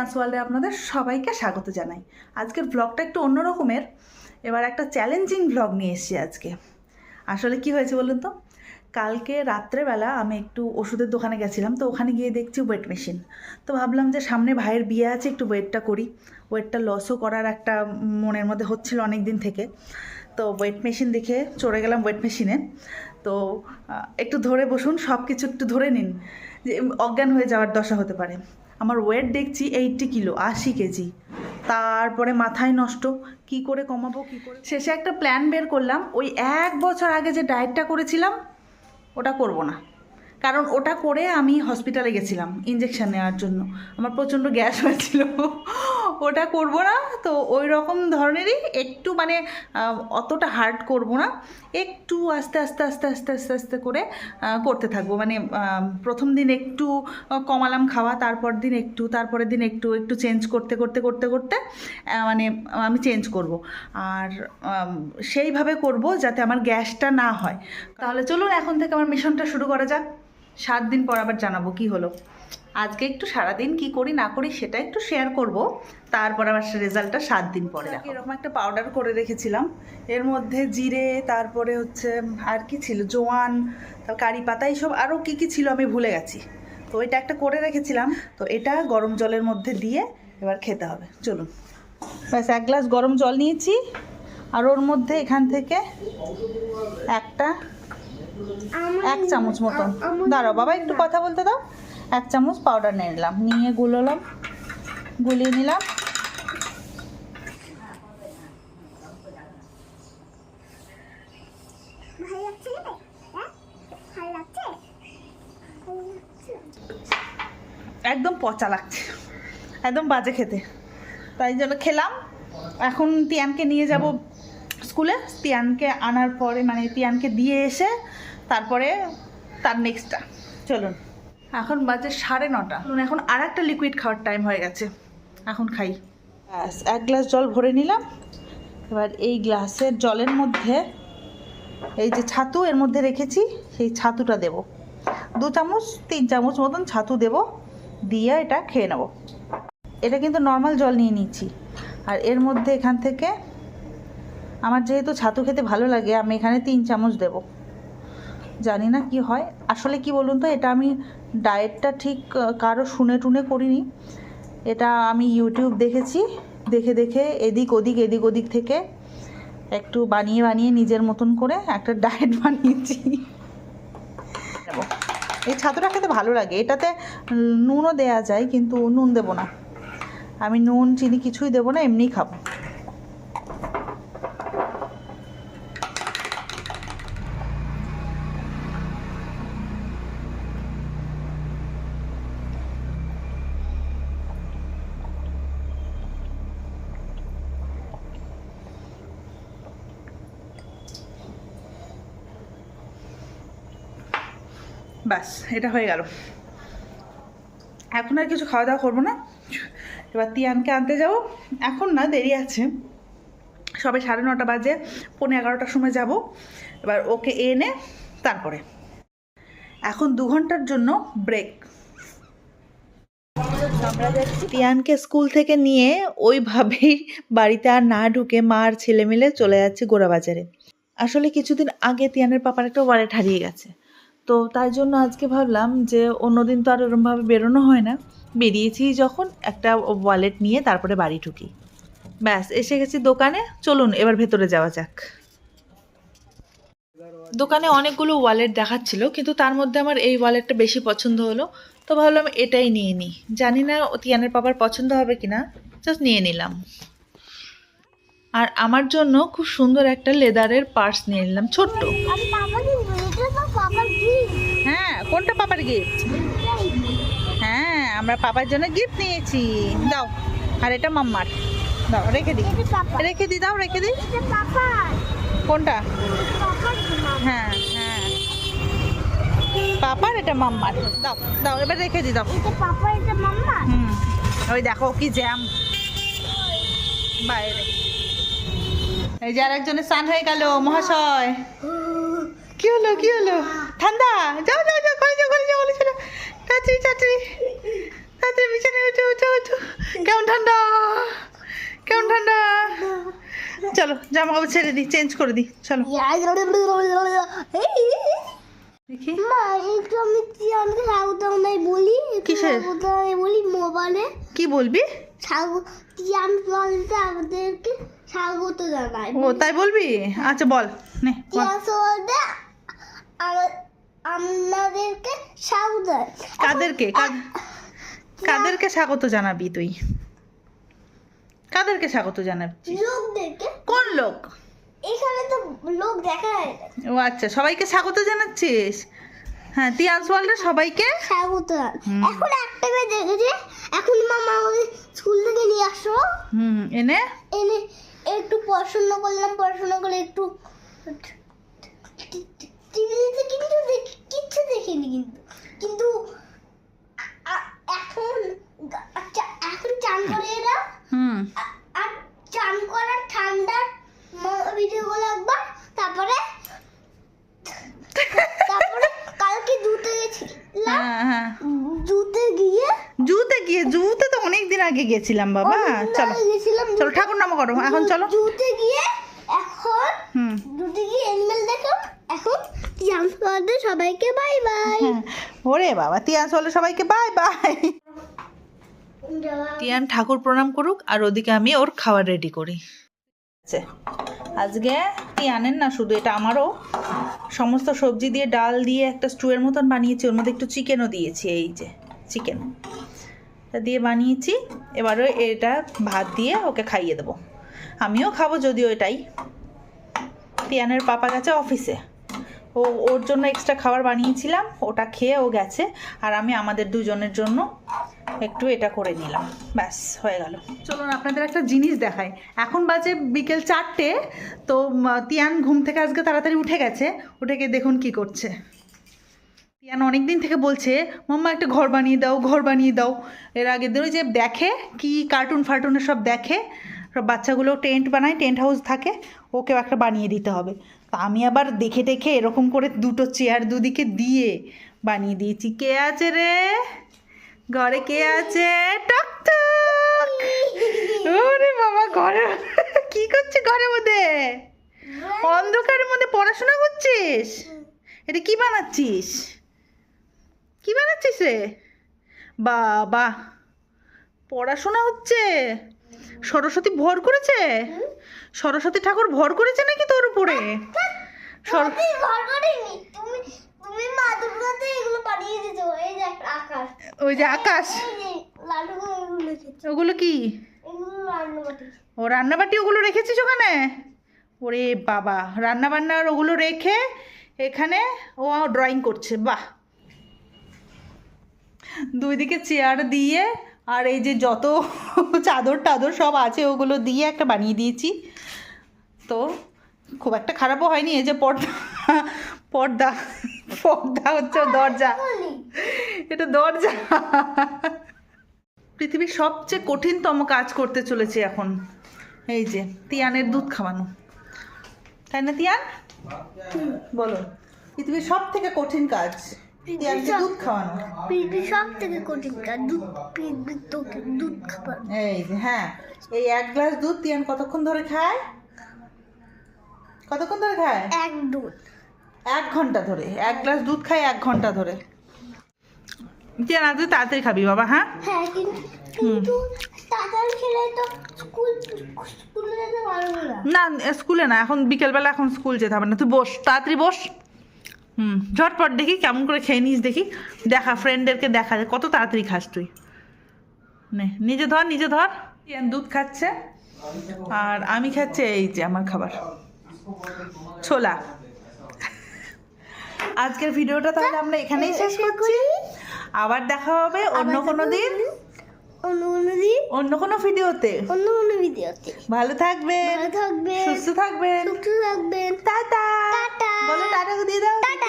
তিয়ান্স ওয়ার্ল্ডে আপনাদের সবাইকে স্বাগত জানাই। আজকের ব্লগটা একটু অন্য রকমের। এবার একটা চ্যালেঞ্জিং ব্লগ নিয়ে এসেছি আজকে। আসলে কি হয়েছে বলুন তো? কালকে রাত্রেবেলা আমি একটু ওষুধের দোকানে গেছিলাম, তো ওখানে গিয়ে দেখছি ওয়েট মেশিন তো ভাবলাম যে সামনে ভাইয়ের বিয়ে আছে, একটু ওয়েটটা করি। ওয়েটটা লসও করার একটা মনের মধ্যে হচ্ছিল অনেক দিন থেকে। তো ওয়েট মেশিন দেখে চড়ে গেলাম ওয়েট মেশিনে তো একটু ধরে বসুন সব কিছু একটু ধরে নিন। যে, অজ্ঞান হয়ে যাওয়ার দশা হতে পারে। আমার ওয়েট দেখছি এইটটি কিলো, আশি কেজি। তারপরে মাথায় নষ্ট। কি করে কমাবো, কী করে? শেষে একটা প্ল্যান বের করলাম। ওই এক বছর আগে যে ডায়েটটা করেছিলাম, ওটা করব না। কারণ ওটা করে আমি হসপিটালে গেছিলাম ইঞ্জেকশান নেওয়ার জন্য। আমার প্রচণ্ড গ্যাস হয়েছিল। ওটা করব না, তো ওই রকম ধরনেরই একটু মানে অতটা হার্ড করব না, একটু আস্তে আস্তে আস্তে আস্তে আস্তে আস্তে করে করতে থাকব। মানে প্রথম দিন একটু কমালাম খাওয়া, তারপর দিন একটু, তারপরের দিন একটু একটু চেঞ্জ করতে করতে করতে করতে মানে আমি চেঞ্জ করব। আর সেইভাবে করব যাতে আমার গ্যাসটা না হয়। তাহলে চলুন এখন থেকে আমার মিশনটা শুরু করা যাক। সাত দিন পর আবার জানাব কি হলো। আজকে একটু সারাদিন কি করি না করি সেটা একটু শেয়ার করব। তারপর আবার রেজাল্টটা সাত দিন পরে এরকম একটা পাউডার করে রেখেছিলাম। এর মধ্যে জিরে তারপরে হচ্ছে আর কি ছিল? জোয়ান তার কারি পাতা এইসব আরও কি কি ছিল আমি ভুলে গেছি। তো এটা একটা করে রেখেছিলাম। তো এটা গরম জলের মধ্যে দিয়ে এবার খেতে হবে। চলুন। ব্যাস এক গ্লাস গরম জল নিয়েছি। আর ওর মধ্যে এখান থেকে একটা এক চামচ মতন। দাঁড়াও বাবা একটু কথা বলতে দাও। এক চামচ পাউডার নিয়ে নিলাম। নিয়ে গুলোলাম, গুলিয়ে নিলাম। একদম পচা লাগছে। একদম বাজে খেতে। তাই জন্য খেলাম। এখন তিয়ানকে নিয়ে যাব স্কুলে। তিয়ানকে আনার পরে মানে তিয়ানকে দিয়ে এসে তারপরে তার নেক্সটটা চলুন। এখন বাজে সাড়ে নটা। এখন আর একটা লিকুইড খাওয়ার টাইম হয়ে গেছে। এখন খাই। ব্যাস, এক গ্লাস জল ভরে নিলাম। এবার এই গ্লাসের জলের মধ্যে এই যে ছাতু, এর মধ্যে রেখেছি, সেই ছাতুটা দেব। দু চামচ, তিন চামচ মতন ছাতু দেব, দিয়ে এটা খেয়ে নেব। এটা কিন্তু নর্মাল জল নিয়ে নিচ্ছি। আর এর মধ্যে এখান থেকে আমার যেহেতু ছাতু খেতে ভালো লাগে, আমি এখানে তিন চামচ দেব। জানি না কি হয়। আসলে কি বলুন তো, এটা আমি ডায়েটটা ঠিক কারও শুনে টুনে করিনি। এটা আমি ইউটিউব দেখেছি, দেখে দেখে এদিক ওদিক এদিক ওদিক থেকে একটু বানিয়ে বানিয়ে নিজের মতন করে একটা ডায়েট বানিয়েছি। এই ছাতুটা খেতে ভালো লাগে। এটাতে নুনও দেয়া যায়, কিন্তু নুন দেবো না। আমি নুন, চিনি কিছুই দেবো না এমনি খাব। ব্যাস এটা হয়ে গেল। এখন আর কিছু খাওয়া দাওয়া করব না। এবার তিয়ানকে আনতে যাব। এখন না, দেরি আছে। সবে সাড়ে নটা বাজে, পৌনে এগারোটার সময় যাব। এবার ওকে এনে তারপরে। এখন দু ঘণ্টার জন্য ব্রেক আমরা যাচ্ছি তিয়ানকে স্কুল থেকে নিয়ে ওইভাবেই বাড়িতে আর না ঢুকে মা আর ছেলে মিলে চলে যাচ্ছে গোড়াবাজারে। আসলে কিছুদিন আগে তিয়ানের পাপার একটা ওয়ালেট হারিয়ে গেছে। তো তাই জন্য আজকে ভাবলাম যে অন্যদিন তো আর ওরমভাবে বেরোনো হয় না। বেরিয়েছি যখন একটা ওয়ালেট নিয়ে তারপরে বাড়ি ঢুকি। ব্যাস, এসে গেছি দোকানে। চলুন, এবার ভেতরে যাওয়া যাক। দোকানে অনেকগুলো ওয়ালেট দেখাচ্ছিল, কিন্তু তার মধ্যে আমার এই ওয়ালেটটা বেশি পছন্দ হলো। তো ভাবলাম এটাই নিয়ে নিই জানি না তিয়ানের পাপার পছন্দ হবে কিনা জাস্ট নিয়ে নিলাম। আর আমার জন্য খুব সুন্দর একটা লেদারের পার্স নিয়ে নিলাম, ছোট্ট আমি পাপাকে বলেছি তো পাপা কি হ্যাঁ কোনটা পাপার গিফট হ্যাঁ আমরা পাপার জন্য গিফট নিয়েছি। দাও আর এটা মাম্মার। দাও রেখে দিই। রেখে দিই দাও রেখে দিই। কোনটা? হ্যাঁ হ্যাঁ। পাপার এটা মাম্মার। দাও দাও এবার রেখে দিই দাও। হুম ওই দেখো কি জ্যাম বাইরে। এই যে আর একজনের স্নান হয়ে গেল মহাশয়। কি হলো কি হলো? ঠান্ডা যাও যাও বিছানায় উঠো উঠো উঠো। কেমন ঠান্ডা? কেমন ঠান্ডা? চলো জামা কাপড় ছেড়ে দিই চেঞ্জ করে দিই চলো। দেখি। একটু আমি আমি স্বাগত নাই বলি কিসের? স্বাগত বলি মোবাইলে কি বলবি? তিয়ান বলতে আমাদেরকে স্বাগত জানাই ও, তাই বলবি? আচ্ছা বল। নে, বল। আমাদেরকে স্বাগত। কাদেরকে? কাদ- কাদেরকে স্বাগত জানাবি তুই? কাদেরকে স্বাগত জানাবি লোকদেরকে? কোন লোক? এখানে তো লোক দেখা যায় ও আচ্ছা সবাইকে স্বাগত জানাচ্ছিস? হ্যাঁ তিয়ান্স ওয়ার্ল্ডে সবাইকে? স্বাগত। এখন একটা মেয়ে দেখেছে এখন মামা আমাকে স্কুল থেকে নিয়ে আসো হুম এনে? এনে একটু পড়াশোনা করলাম পড়াশোনা করে একটু টিভিতে কিন্তু কিচ্ছু দেখিনি কিন্তু কিন্তু এখন এখন চান করে হুম। আর চান করার ঠান্ডার ভিডিওগুলো একবার তারপরে তারপরে কালকে জুতে গেছিলাম। হ্যাঁ হ্যাঁ। জুতে গিয়ে জুতে গিয়ে জুতে তো অনেক দিন আগে গেছিলাম বাবা। চলো চলো ঠাকুর নাম করো এখন চলো। জুতে গিয়ে এখন হুম। দুটি গিয়ে এনিমেল দেখো এখন করতে সবাইকে বাই বাই হ্যাঁ। ওরে বাবা ওয়ার্ল্ডে সবাইকে বাই বাই তিয়ান ঠাকুর প্রণাম করুক, আর ওদিকে আমি ওর খাবার রেডি করি। আজকে তিয়ানের না শুধু এটা আমারও, সমস্ত সবজি দিয়ে ডাল দিয়ে একটা স্টুয়ের মতন বানিয়েছি, ওর মধ্যে একটু চিকেনও দিয়েছি, এই যে চিকেন দিয়ে বানিয়েছি, এবারে এটা ভাত দিয়ে ওকে খাইয়ে দেবো। আমিও খাব যদিও এটাই। তিয়ানের পাপা গেছে অফিসে ও, ওর জন্য এক্সট্রা খাবার বানিয়েছিলাম, ওটা খেয়ে ও গেছে, আর আমি আমাদের দুজনের জন্য একটু এটা করে নিলাম। ব্যাস, হয়ে গেল। চলুন, আপনাদের একটা জিনিস দেখাই। এখন বাজে বিকেল চারটে, তো তিয়ান ঘুম থেকে আজকে তাড়াতাড়ি উঠে গেছে গিয়ে দেখুন কি করছে। তিয়ান অনেক দিন থেকে বলছে, মাম্মা, একটা ঘর বানিয়ে দাও, ঘর বানিয়ে দাও। এর আগের দিন যে দেখে, কি কার্টুন ফার্টুনের সব দেখে, সব বাচ্চাগুলো টেন্ট বানায়, টেন্ট হাউস থাকে, ওকেও একটা বানিয়ে দিতে হবে। তা আমি আবার দেখে দেখে এরকম করে দুটো চেয়ার দুদিকে দিয়ে বানিয়ে দিয়েছি। কে আছে রে? ঘরে কে আছে? টক টক! ওরে বাবা, ঘরে কি করছিস ঘরের মধ্যে? অন্ধকারের মধ্যে পড়াশোনা করছিস? এটা কি বানাচ্ছিস? কি বানাচ্ছিস রে? বাবা, পড়াশোনা হচ্ছে? সরস্বতী ভর করেছে? সরস্বতী ঠাকুর ভর করেছে নাকি তোর উপরে? ওই যে আকাশ। ওগুলো কি? ও রান্নাবাটি ওগুলো রেখেছিস ওখানে? ওরে বাবা রান্না বান্নার ওগুলো রেখে এখানে ও ড্রয়িং করছে বাহ। দুই দিকে চেয়ার দিয়ে আর এই যে যত চাদর টাদর সব আছে ওগুলো দিয়ে একটা বানিয়ে দিয়েছি। তো খুব একটা খারাপও হয়নি এই যে পর্দা পর্দা পর্দা হচ্ছে দরজা। এটা দরজা। পৃথিবীর সবচেয়ে কঠিনতম কাজ করতে চলেছে এখন এই যে তিয়ানের দুধ খাওয়ানো। তাই না তিয়ান? বলো পৃথিবীর সব থেকে কঠিন কাজ। তিয়ানকে দুধ খাওয়ানো। পৃথিবীর সব থেকে কঠিন কাজ দুধ তোকে দুধ খাবার। এই যে হ্যাঁ এই এক গ্লাস দুধ তিয়ান কতক্ষণ ধরে খায় কতক্ষণ ধরে খায় এক দুধ। এক ঘণ্টা ধরে এক গ্লাস দুধ খায় এক ঘণ্টা ধরে। তিয়ান আজ তাড়াতাড়ি খাবি বাবা হ্যাঁ? হ্যাঁ কিন্তু কিন্তু তাড়াতাড়ি খেলে তো স্কুল স্কুলে যেতে পারবে না। না স্কুলে না এখন বিকেলবেলা এখন স্কুল যেতে হবে না। তুই বস তাড়াতাড়ি বস। হুম। ঝটপট দেখি কেমন করে খেয়ে নিস দেখি। দেখা ফ্রেন্ডদেরকে দেখা যায় কত তাড়াতাড়ি খাস তুই। নে নিজে ধর নিজে ধর। দুধ খাচ্ছে। আর আমি খাচ্ছি এই যে আমার খাবার। ছোলা। আজকের ভিডিওটা তাহলে আমরা এখানেই শেষ করছি। আবার দেখা হবে অন্য কোনো দিন। অন্য কোনো দিন। অন্য কোনো ভিডিওতে। অন্য কোনো ভিডিওতে। ভালো থাকবেন। ভালো থাকবেন। সুস্থ থাকবেন। সুস্থ থাকবেন। টাটা। টাটা। বলো টাটা দিয়ে দাও। টাটা।